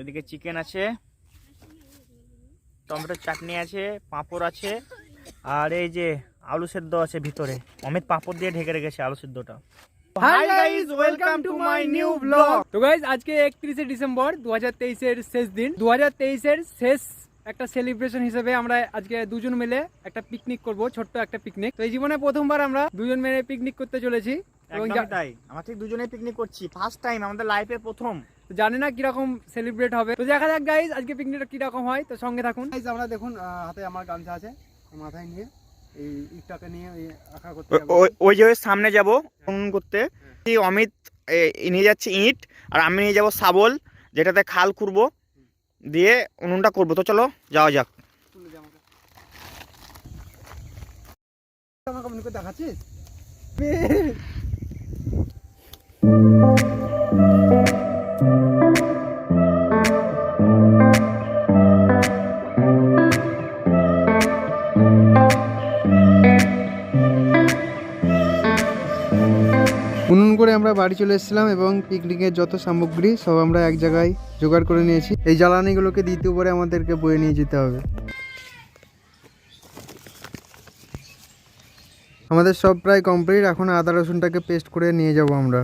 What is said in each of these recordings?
এদিকে চিকেন আছে টমেটোর চাটনি আছে পাঁপড় আছে আর এই যে আলু সেদ্ধ আছে ভিতরে। অমিত পাঁপড় দিয়ে ঢেকে রেখেছে আলু সেদ্ধটা। Hi guys welcome to my new vlog তো গাইস আজকে 31 ডিসেম্বর 2023 এর শেষ দিন। 2023 এর শেষ একটা সেলিব্রেশন হিসেবে আমরা আজকে দুজন মিলে একটা পিকনিক করব ছোট্ট একটা পিকনিক তো এই জীবনে প্রথমবার আমরা দুজন মিলে পিকনিক করতে চলেছি। এবং তাই। আমরা ঠিক দুজনে পিকনিক করছি। ফার্স্ট টাইম আমাদের লাইফে প্রথম। তো জানি না কীরকম সেলিব্রেট হবে। তো দেখা যাক গাইস আজকে পিকনিকটা কীরকম হয় তো সঙ্গে থাকুন। গাইজ আমরা দেখুন হাতে আমার গামছা আছে মাথায় নিয়ে এই ইটটাকে নিয়ে ওই আঁকা করতে ওই- ওই- ওই যে ওই সামনে যাব করতে। এই অমিত এ, নিয়ে যাচ্ছে ইট আর আমি নিয়ে যাব শাবল যেটাতে খাল খুঁড়বো দিয়ে উনুনটা করব। তো চলো যাওয়া যাক। আমাকে দেখাচ্ছিস? বাড়ি চলে এসেছিলাম এবং পিকনিকের যত সামগ্রী সব আমরা এক জায়গায় জোগাড় করে নিয়েছি। এই জ্বালানিগুলোকে দ্বিতীয় পরে আমাদেরকে বয়ে নিয়ে যেতে হবে। আমাদের সব প্রায় কমপ্লিট এখন আদা রসুনটাকে পেস্ট করে নিয়ে যাব আমরা।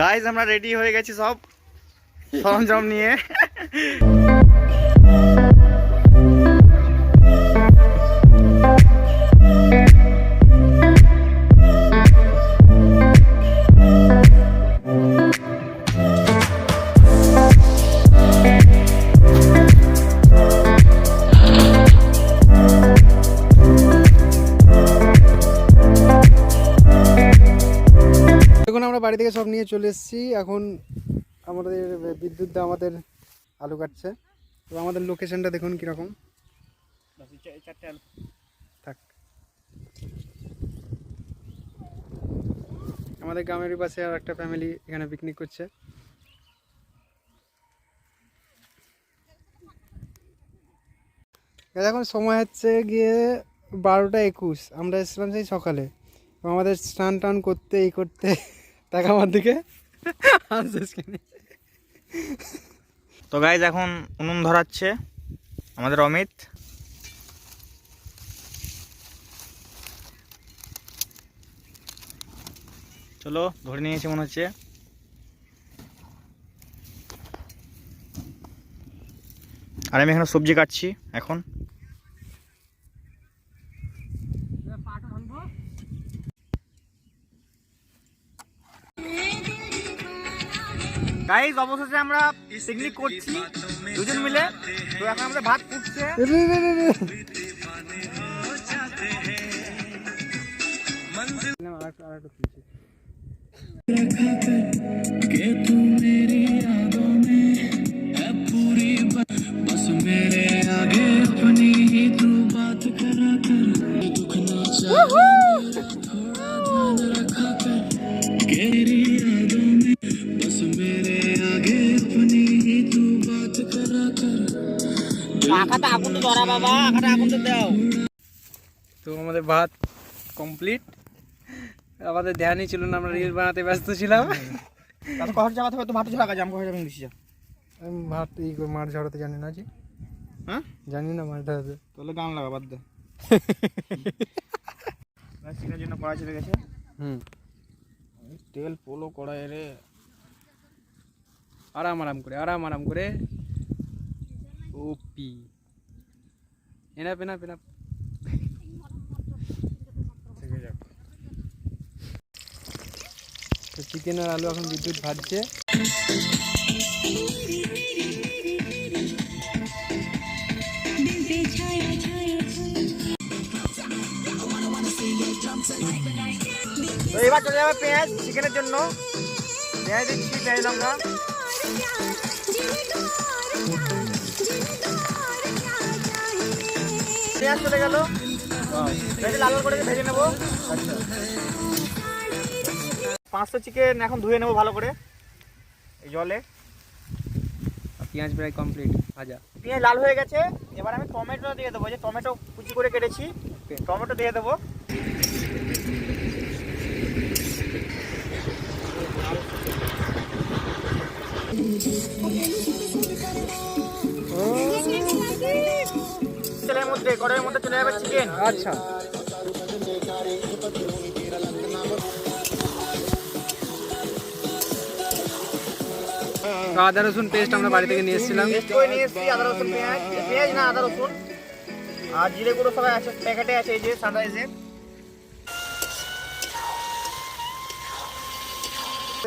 গাইজ আমরা রেডি হয়ে গেছি সব। সরঞ্জাম নিয়ে। বাড়ি থেকে সব নিয়ে চলে এসেছি। এখন আমাদের বিদ্যুৎ আমাদের আলু কাটছে। তো আমাদের লোকেশনটা দেখুন কীরকম। থাক। আমাদের গ্রামের পাশে আর একটা ফ্যামিলি এখানে পিকনিক করছে। এখন সময় হচ্ছে গিয়ে বারোটা একুশ। আমরা এসেছিলাম সেই সকালে। আমাদের স্নান টান করতে, এই করতে টাকা আমার দিকে কেন? তো গাইজ এখন উনুন ধরাচ্ছে আমাদের অমিত। চলো, ধরে নিয়েছে মনে হচ্ছে। আর আমি এখানে সবজি কাটছি এখন। গাইজ অবশেষে আমরা পিকনিক করছি দুজন মিলে। তো এখন আমাদের ভাত ফুটছে। রে রে? বাবা আগুন তো দাও। তো আমাদের ভাত কমপ্লিট। আমাদের ধ্যানই ছিল না আমরা রিল বানাতে ব্যস্ত ছিলাম। কখন যাওয়া হবে? তো ভাত ঝোলা কাজ আমি কখন যাবেন দিছি আমি ভাত এই করে মাছ ঝরাতে জানি না জি হ্যাঁ? জানি না মাছ ধরাতে তাহলে গান লাগা বাদ দে। চিকেনের জন্য কড়াই চলে গেছে। হুম। তেল পোলো কড়াই রে। আরাম আরাম করে আরাম আরাম করে। ওপি এনা পেনা পেনা তো চিকেন আর আলু এখন বিদ্যুৎ ভাজছে। তো এবার চলে যাবে পেঁয়াজ চিকেনের জন্য। পেঁয়াজ দিচ্ছি, পেঁয়াজ লঙ্কা। পেঁয়াজ চলে গেল। পেঁয়াজ লাল করে ভেজে নেব। পাঁচশো চিকেন এখন ধুয়ে নেব ভালো করে। এই জলে। পেঁয়াজ প্রায় কমপ্লিট ভাজা। পেঁয়াজ লাল হয়ে গেছে। এবার আমি টমেটো দিয়ে দেবো। যে টমেটো কুচি করে কেটেছি টমেটো দিয়ে দেবো। তেলের মধ্যে কড়াইয়ের মধ্যে চলে যাবে চিকেন আচ্ছা। আদা রসুন পেস্ট আমরা বাড়ি থেকে নিয়ে এসেছিলাম। পেস্ট করে নিয়ে এসেছি আদা রসুন পেঁয়াজ। পেঁয়াজ না আদা রসুন। আর জিরে গুঁড়ো সবাই আছে প্যাকেটে আছে এই যে সাদা এই যে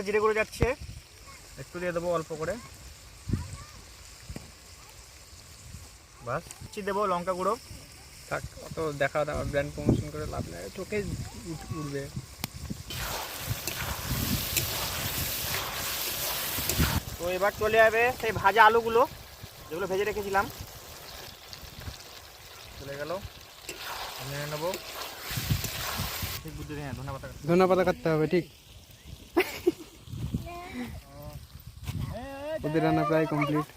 জিরে গুঁড়ো যাচ্ছে। একটু দিয়ে দেবো অল্প করে। বাস। চিনি দেবো লঙ্কা গুঁড়ো। থাক অত দেখা দাওয়া ব্র্যান্ড প্রমোশন করে লাভ নেই। চোখে উঠবে। তো এবার চলে যাবে সেই ভাজা আলুগুলো যেগুলো ভেজে রেখেছিলাম। চলে গেল। নিয়ে নেব। ঠিক বুদ্ধি ধন্যবাদ ধনে পাতা কাটতে হবে। ঠিক। ওদের রান্না প্রায় কমপ্লিট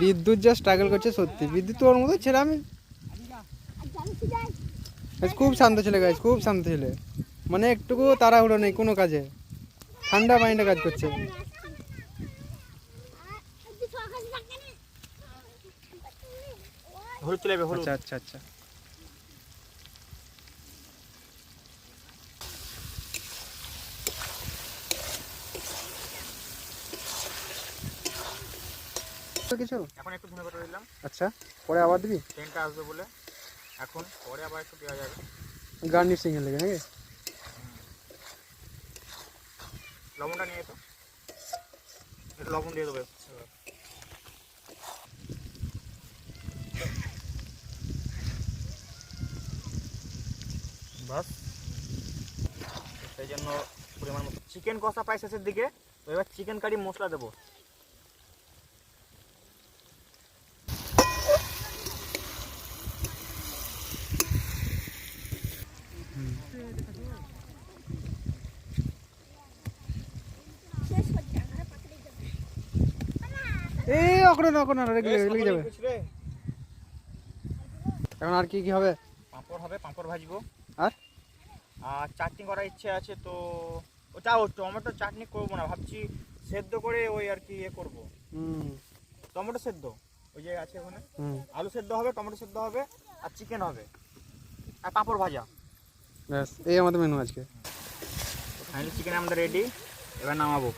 বিদ্যুৎ যা স্ট্রাগল করছে সত্যি। বিদ্যুৎ তো ওর মতো ছেলে আমি খুব শান্ত ছেলে গাছ খুব শান্ত ছেলে। মানে একটুকু তাড়াহুড়ো নেই কোনো কাজে। ঠান্ডা মাইন্ডে কাজ করছে। আচ্ছা আচ্ছা আচ্ছা। কিছু? এখন একটু ধনে পাতা দিলাম। আচ্ছা পরে আবার দিবি? ট্রেনটা আসবে বলে। এখন পরে আবার একটু দেওয়া যাবে। গার্নিশিং এর লেগে নাকি? লবণটা নিয়ে তো। লবণ দিয়ে দেবে বাস। সেই জন্য পরিমাণ মতো। চিকেন কষা পাই শেষের দিকে। এবার চিকেন কারি মশলা দেবো। এই অকরে না অকরে না রেগে লেগে যাবে। এখন আর কি কি হবে? পাঁপড় হবে পাঁপড় ভাজবো। আর? আর চাটনি করার ইচ্ছে আছে তো ওটা ও টমেটো চাটনি করব না ভাবছি সেদ্ধ করে ওই আর কি ইয়ে করব। হুম। টমেটো সেদ্ধ ওই যে আছে ওখানে। হুম। আলু সেদ্ধ হবে টমেটো সেদ্ধ হবে আর চিকেন হবে। আর পাঁপড় ভাজা। ব্যাস এই আমাদের মেনু আজকে। ফাইনালি চিকেন আমাদের রেডি এবার নামাবো।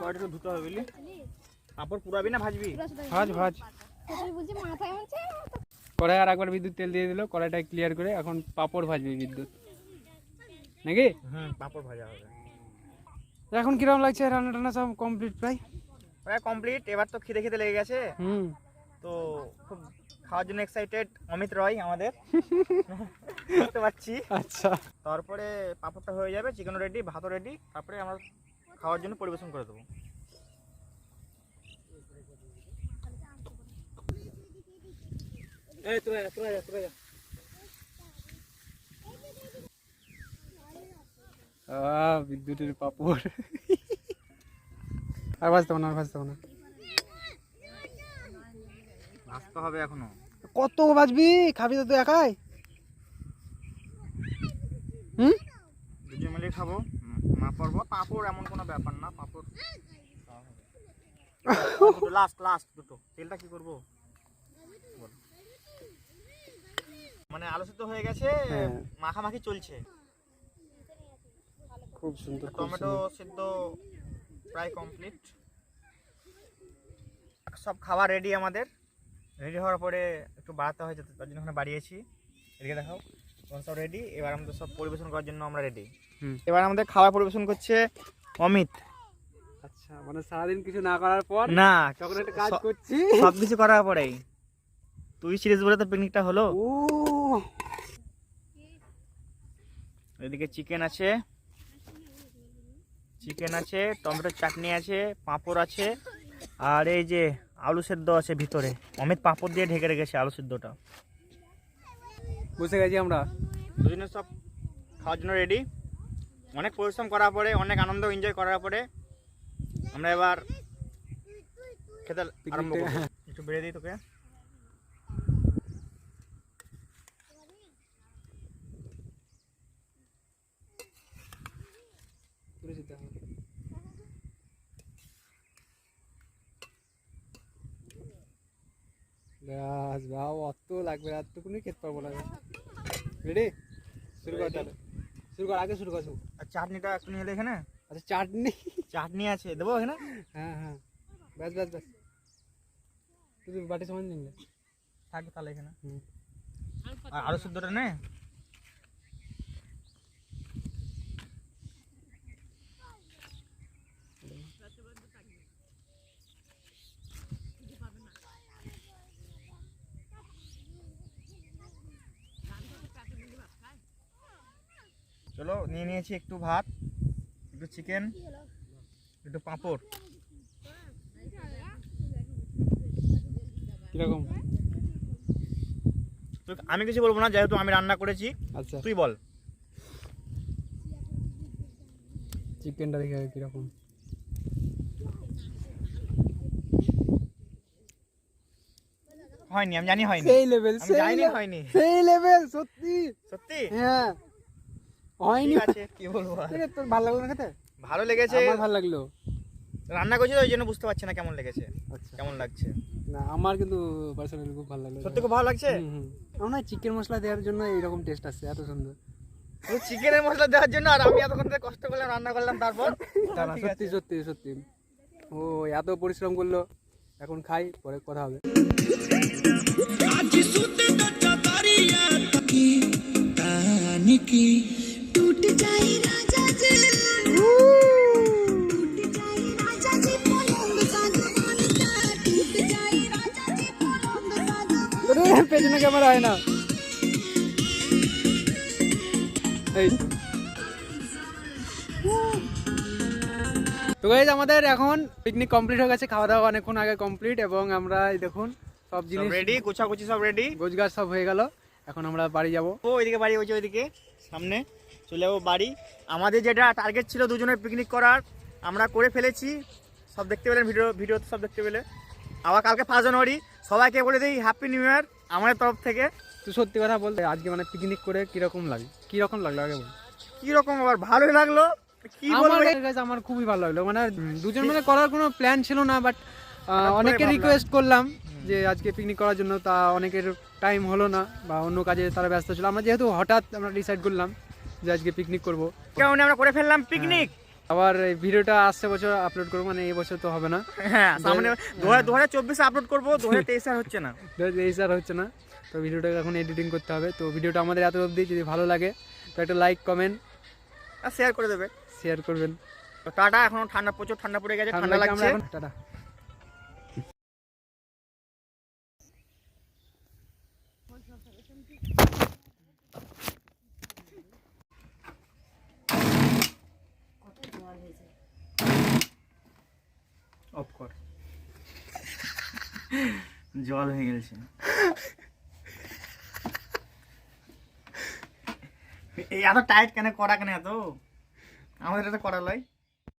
কয়টা তো ধুতে হবে বুঝলি? পাঁপড় পুরাবি না ভাজবি? ভাজ ভাজ। বলছি মাথায় হচ্ছে কড়াই আর একবার বিদ্যুৎ তেল দিয়ে দিল কড়াইটা ক্লিয়ার করে এখন পাপড় ভাজবে বিদ্যুৎ। নাকি? হুম পাঁপড় ভাজা হবে। এখন কীরকম লাগছে রান্না টান্না সব কমপ্লিট প্রায়? কমপ্লিট এবার তো খিদে খিদে লেগে গেছে। হুম। তো খুব খাওয়ার জন্য এক্সাইটেড অমিত রয় আমাদের। বুঝতে পারছি। আচ্ছা। তারপরে পাঁপড়টা হয়ে যাবে চিকেন রেডি ভাতও রেডি তারপরে আমরা খাওয়ার জন্য পরিবেশন করে দেবো। আহ, বিদ্যুতের পাপড়। আর ভাজতে না আর ভাজতে না। ভাজতে হবে এখনও। কত বাজবি খাবি তো তুই একাই? হুম? দুজন মিলে খাব। মা পড়ব পাঁপড় এমন কোনো ব্যাপার না পাঁপড়। লাস্ট লাস্ট দুটো। তেলটা কি করব। মানে আলু সিদ্ধ হয়ে গেছে হ্যাঁ। মাখামাখি চলছে। খুব সুন্দর টমেটো। সিদ্ধ প্রায় কমপ্লিট সব খাবার রেডি আমাদের। রেডি হওয়ার পরে একটু বাড়াতে হয় যাতে তার জন্য ওখানে বাড়িয়েছি। এদিকে দেখাও। তখন সব রেডি এবার আমাদের সব পরিবেশন করার জন্য আমরা রেডি এবার আমাদের খাবার পরিবেশন করছে অমিত। আচ্ছা মানে সারাদিন কিছু না করার পর না তখন একটা কাজ করছি। সব কিছু করার পরেই। তুই সিরিজ বলে তো পিকনিকটা হলো? ও। এদিকে চিকেন আছে। চিকেন আছে টমেটোর চাটনি আছে পাঁপড় আছে আর এই যে আলু সেদ্ধ আছে ভিতরে। অমিত পাঁপড় দিয়ে ঢেকে রেখেছে আলু সেদ্ধটা। বসে গেছি আমরা। দুজনে সব খাওয়ার জন্য রেডি অনেক পরিশ্রম করার পরে অনেক আনন্দ এনজয় করার পরে আমরা এবার খেতে আরম্ভ করব। একটু বেড়ে দিই তোকে তুলে যেতে হবে ব্যাস বাবা অত লাগবে আর টুকুনি খেতে পারব না রেডি শুরু কর তাহলে। শুরু কর আগে শুরু কর শুরু। আর চাটনিটা একটু নিয়ে এলে এখানে? আচ্ছা চাটনি? চাটনি আছে দেবো এখানে? হ্যাঁ হ্যাঁ। ব্যাস ব্যাস ব্যাস। তুই বাটি সমান নিলে থাকবে তাহলে এখানে। হুম। আর আরও শুদ্ধটা নে। চলো নিয়ে নিয়েছি একটু ভাত একটু চিকেন একটু পাঁপড়। কীরকম? আমি কিছু বলব না যেহেতু আমি রান্না করেছি আচ্ছা। তুই বল। চিকেনটা দেখে কীরকম? হয়নি আমি জানি হয়নি। সেই লেভেল সেই লেভেল সত্যি। সত্যি? হ্যাঁ। হয়নি। আছে কি বলব তোর ভালো লাগল না খেতে? ভালো লেগেছে। আমার ভালো লাগল। রান্না করেছি তো ওই জন্য বুঝতে পারছি না কেমন লেগেছে। আচ্ছা। কেমন লাগছে? না আমার কিন্তু পার্সোনালি খুব ভালো লাগল। সত্যি খুব ভালো লাগছে। আমার না চিকেন মশলা দেওয়ার জন্য এইরকম টেস্ট আসছে এত সুন্দর। চিকেনের মশলা দেওয়ার জন্য আর আমি এতক্ষণ ধরে কষ্ট করলাম রান্না করলাম তারপর? সত্যি সত্যি সত্যি ও এত পরিশ্রম করল। এখন খাই পরে কথা হবে। टूट পেছনে ক্যামেরা হয় না। এই। তো। গাইজ আমাদের এখন পিকনিক কমপ্লিট হয়ে গেছে খাওয়া দাওয়া অনেকক্ষণ আগে কমপ্লিট এবং আমরা দেখুন সব জিনিস রেডি গুছাগুছি সব রেডি গোছগাছ সব হয়ে গেল এখন আমরা বাড়ি যাব। ও ওইদিকে বাড়ি হয়েছে ওইদিকে সামনে। চলে যাব বাড়ি। আমাদের যেটা টার্গেট ছিল দুজনের পিকনিক করার আমরা করে ফেলেছি। সব দেখতে পেলেন ভিডিও ভিডিও সব দেখতে পেলে। আবার কালকে ফার্স্ট জানুয়ারি সবাইকে বলে দিই হ্যাপি নিউ ইয়ার আমাদের তরফ থেকে। তুই সত্যি কথা বলতে আজকে মানে পিকনিক করে কীরকম লাগে? কীরকম লাগল আগে বল? কীরকম আবার ভালোই লাগল? কি আমার বলব? আমার খুবই ভালো লাগল। মানে দুজন মিলে করার কোনো প্ল্যান ছিল না বাট অনেকে রিকোয়েস্ট করলাম যে আজকে পিকনিক করার জন্য তা অনেকের টাইম হলো না বা অন্য কাজে তারা ব্যস্ত ছিল। আমরা যেহেতু হঠাৎ আমরা ডিসাইড করলাম যে আজকে পিকনিক করব। কেমন আমরা করে ফেললাম পিকনিক আবার এই ভিডিওটা আসছে বছর আপলোড করব মানে এই বছর তো হবে না। হ্যাঁ সামনে দু হাজার চব্বিশে আপলোড করব দু হাজার তেইশে আর হচ্ছে না। এই স্যার হচ্ছে না। তো ভিডিওটা এখন এডিটিং করতে হবে। তো ভিডিওটা আমাদের এত অবধি যদি ভালো লাগে তো একটা লাইক কমেন্ট আর শেয়ার করে দেবে। শেয়ার করবেন। তো টাটা এখন ঠান্ডা প্রচুর ঠান্ডা পড়ে গেছে ঠান্ডা ঠান্ডাকে আমরা লাগছে। অফ কর জল হয়ে গেছে। এত টাইট কেন? করা কেন এত? আমাদের এটা করা লয়।